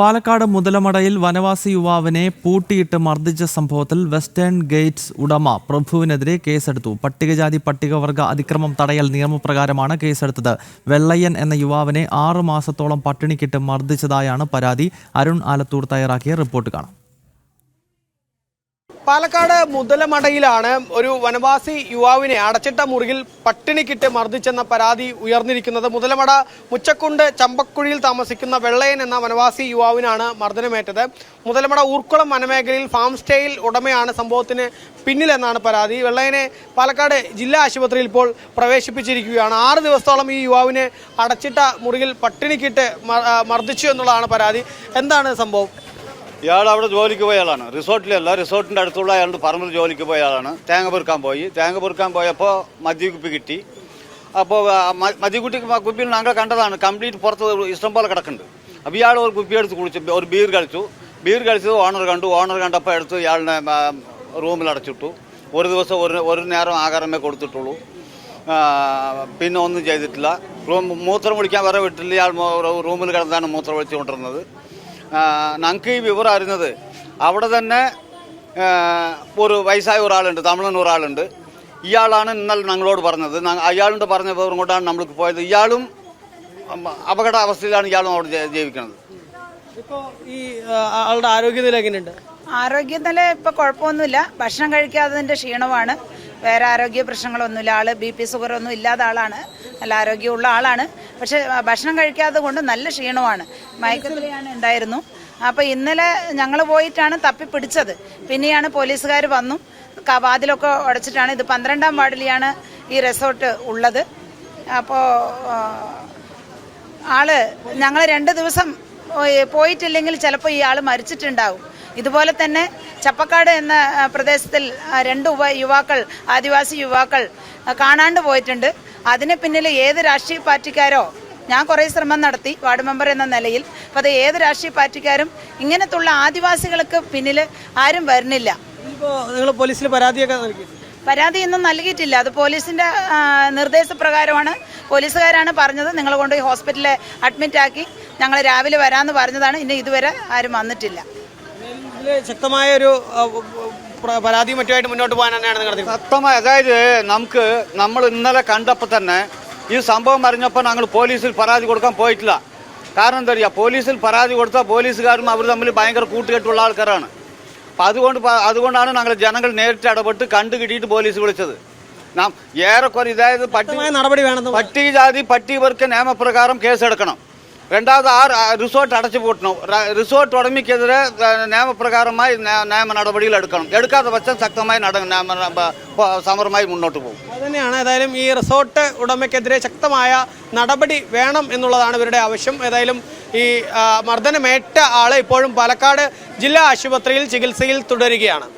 പാലക്കാട് മുതലമടയിൽ വനവാസി യുവാവിനെ പൂട്ടിയിട്ട് മർദ്ദിച്ച സംഭവത്തിൽ വെസ്റ്റേൺ ഗേറ്റ്സ് ഉടമ പ്രഭുവിനെതിരെ കേസെടുത്തു. പട്ടികജാതി പട്ടികവർഗ അതിക്രമം തടയൽ നിയമപ്രകാരമാണ് കേസെടുത്തത്. വെള്ളയ്യൻ എന്ന യുവാവിനെ ആറു മാസത്തോളം പട്ടിണിക്കിട്ട് മർദ്ദിച്ചതായാണ് പരാതി. അരുൺ ആലത്തൂർ തയ്യാറാക്കിയ റിപ്പോർട്ട് കാണാം. പാലക്കാട് മുതലമടയിലാണ് ഒരു വനവാസി യുവാവിനെ അടച്ചിട്ട മുറിയിൽ പട്ടിണിക്കിട്ട് മർദ്ദിച്ചെന്ന പരാതി ഉയർന്നിരിക്കുന്നത്. മുതലമട മുച്ചക്കുണ്ട് ചമ്പക്കുഴിയിൽ താമസിക്കുന്ന വെള്ളയൻ എന്ന വനവാസി യുവാവിനാണ് മർദ്ദനമേറ്റത്. മുതലമട ഊർക്കുളം വനമേഖലയിൽ ഫാം സ്റ്റേയിൽ ഉടമയാണ് സംഭവത്തിന് പിന്നിലെന്നാണ് പരാതി. വെള്ളയനെ പാലക്കാട് ജില്ലാ ആശുപത്രിയിൽ ഇപ്പോൾ പ്രവേശിപ്പിച്ചിരിക്കുകയാണ്. ആറ് ദിവസത്തോളം ഈ യുവാവിനെ അടച്ചിട്ട മുറിയിൽ പട്ടിണിക്കിട്ട് കിട്ടി മർദ്ദിച്ചു എന്നുള്ളതാണ് പരാതി. എന്താണ് സംഭവം? ഇയാൾ അവിടെ ജോലിക്ക് പോയ ആളാണ്. റിസോർട്ടിലല്ല റിസോർട്ടിന്റെ അടുത്തുള്ള അയാളുടെ പറമ്പിൽ ജോലിക്ക് പോയ ആളാണ്. തേങ്ങ പെറുക്കാൻ പോയി. തേങ്ങ പെറുക്കാൻ പോയപ്പോൾ മദ്യ കുപ്പി കിട്ടി അപ്പോൾ മദ്യ കുട്ടി കുപ്പിയിൽ ഞങ്ങൾ കണ്ടതാണ്. കംപ്ലീറ്റ് പുറത്ത് ഇഷ്ടം പോലെ കിടക്കുന്നുണ്ട്. അപ്പോൾ ഇയാൾ ഒരു കുപ്പി എടുത്ത് കുടിച്ചു ഒരു ബീർ കളിച്ചു. ബീർ കളിച്ചത് ഓണർ കണ്ടു. ഓണർ കണ്ടപ്പോൾ എടുത്ത് ഇയാളിനെ റൂമിൽ അടച്ചിട്ടു. ഒരു ദിവസം ഒരു ഒരു നേരം ആഹാരമേ കൊടുത്തിട്ടുള്ളൂ. പിന്നെ ഒന്നും ചെയ്തിട്ടില്ല. റൂം മൂത്രം ഒഴിക്കാൻ വരെ വിട്ടില്ല ഇയാൾ റൂമിൽ കിടന്നാണ് മൂത്രം ഒഴിച്ചുകൊണ്ടിരുന്നത്. ഞങ്ങൾക്ക് ഈ വിവരം അറിയുന്നത് അവിടെ തന്നെ ഒരു വയസ്സായ ഒരാളുണ്ട് തമിഴൻ ഒരാളുണ്ട്. ഇയാളാണ് ഇന്നലെ ഞങ്ങളോട് പറഞ്ഞത്. അയാളുടെ പറഞ്ഞ വിവരം കൊണ്ടാണ് നമ്മൾക്ക് പോയത്. ഇയാളും അപകട അവസ്ഥയിലാണ് ഇയാളും അവിടെ ജീവിക്കുന്നത്. ഇപ്പോൾ ഈ ആളുടെ ആരോഗ്യനില എങ്ങനെയുണ്ട്? ആരോഗ്യനില ഇപ്പൊ കുഴപ്പമൊന്നുമില്ല. ഭക്ഷണം കഴിക്കാത്തതിന്റെ ക്ഷീണമാണ്. വേറെ ആരോഗ്യ പ്രശ്നങ്ങളൊന്നുമില്ല. ആൾ ബി പി ഷുഗർ ഒന്നും ഇല്ലാത്ത ആളാണ്. നല്ല ആരോഗ്യമുള്ള ആളാണ്. പക്ഷെ ഭക്ഷണം കഴിക്കാത്തത് കൊണ്ട് നല്ല ക്ഷീണമാണ്. മയക്കത്തിലാണ് ഉണ്ടായിരുന്നു. അപ്പൊ ഇന്നലെ ഞങ്ങൾ പോയിട്ടാണ് തപ്പി പിടിച്ചത്. പിന്നെയാണ് പോലീസുകാർ വന്നു. വാതിലൊക്കെ ഉടച്ചിട്ടാണ്. ഇത് പന്ത്രണ്ടാം വാർഡിലെയാണ് ഈ റിസോർട്ട് ഉള്ളത്. അപ്പോൾ ആൾ ഞങ്ങൾ രണ്ട് ദിവസം പോയിട്ടില്ലെങ്കിൽ ചിലപ്പോൾ ഈ ആൾ മരിച്ചിട്ടുണ്ടാവും. ഇതുപോലെ തന്നെ ചപ്പക്കാട് എന്ന പ്രദേശത്തിൽ രണ്ട് യുവാക്കൾ ആദിവാസി യുവാക്കൾ കാണാണ്ട് പോയിട്ടുണ്ട്. അതിന് പിന്നിൽ ഏത് രാഷ്ട്രീയ പാർട്ടിക്കാരോ ഞാൻ കുറേ ശ്രമം നടത്തി വാർഡ് മെമ്പർ എന്ന നിലയിൽ അപ്പോൾ അത് ഏത് രാഷ്ട്രീയ പാർട്ടിക്കാരും ഇങ്ങനത്തുള്ള ആദിവാസികൾക്ക് പിന്നിൽ ആരും വരുന്നില്ല. നിങ്ങൾ പോലീസിൽ പരാതിയൊക്കെ നൽകി പരാതിയൊന്നും നൽകിയിട്ടില്ല. അത് പോലീസിന്റെ നിർദ്ദേശപ്രകാരമാണ് പോലീസുകാരാണ് പറഞ്ഞത്. നിങ്ങൾ കൊണ്ടുപോയി ഹോസ്പിറ്റലിൽ അഡ്മിറ്റ് ആക്കി ഞങ്ങൾ രാവിലെ വരാമെന്ന് പറഞ്ഞതാണ്. ഇനി ഇതുവരെ ആരും വന്നിട്ടില്ല. ശക്തമായ ഒരു പരാതിയും മറ്റുമായിട്ട് മുന്നോട്ട് പോകാൻ തന്നെയാണ് തീരുമാനം. സത്യമായി അതായത് നമുക്ക് നമ്മൾ ഇന്നലെ കണ്ടപ്പോൾ തന്നെ ഈ സംഭവം അറിഞ്ഞപ്പോൾ ഞങ്ങൾ പോലീസിൽ പരാതി കൊടുക്കാൻ പോയിട്ടില്ല. കാരണം എന്താ പറയുക പോലീസിൽ പരാതി കൊടുത്താൽ പോലീസുകാരും അവർ തമ്മിൽ ഭയങ്കര കൂട്ടുകെട്ടുള്ള ആൾക്കാരാണ്. അപ്പം അതുകൊണ്ട് അതുകൊണ്ടാണ് ഞങ്ങൾ ജനങ്ങൾ നേരിട്ട് ഇടപെട്ട് കണ്ടു കിട്ടിയിട്ട് പോലീസ് വിളിച്ചത്. നാം ഏറെക്കുറെ ഇതായത് പട്ടി നടപടി വേണമെന്ന് പട്ടികജാതി പട്ടികവർക്ക് നിയമപ്രകാരം കേസെടുക്കണം. രണ്ടാമത് ആ റിസോർട്ട് അടച്ചു പൂട്ടണം. റിസോർട്ട് ഉടമയ്ക്കെതിരെ നിയമപ്രകാരമായി നയ- നിയമ നടപടികൾ എടുക്കണം. എടുക്കാത്ത പക്ഷം ശക്തമായി സമരമായി മുന്നോട്ട് പോകും. അതുതന്നെയാണ് ഏതായാലും ഈ റിസോർട്ട് ഉടമയ്ക്കെതിരെ ശക്തമായ നടപടി വേണം എന്നുള്ളതാണ് ഇവരുടെ ആവശ്യം. ഏതായാലും ഈ മർദ്ദനമേറ്റ ആളെ ഇപ്പോഴും പാലക്കാട് ജില്ലാ ആശുപത്രിയിൽ ചികിത്സയിൽ തുടരുകയാണ്.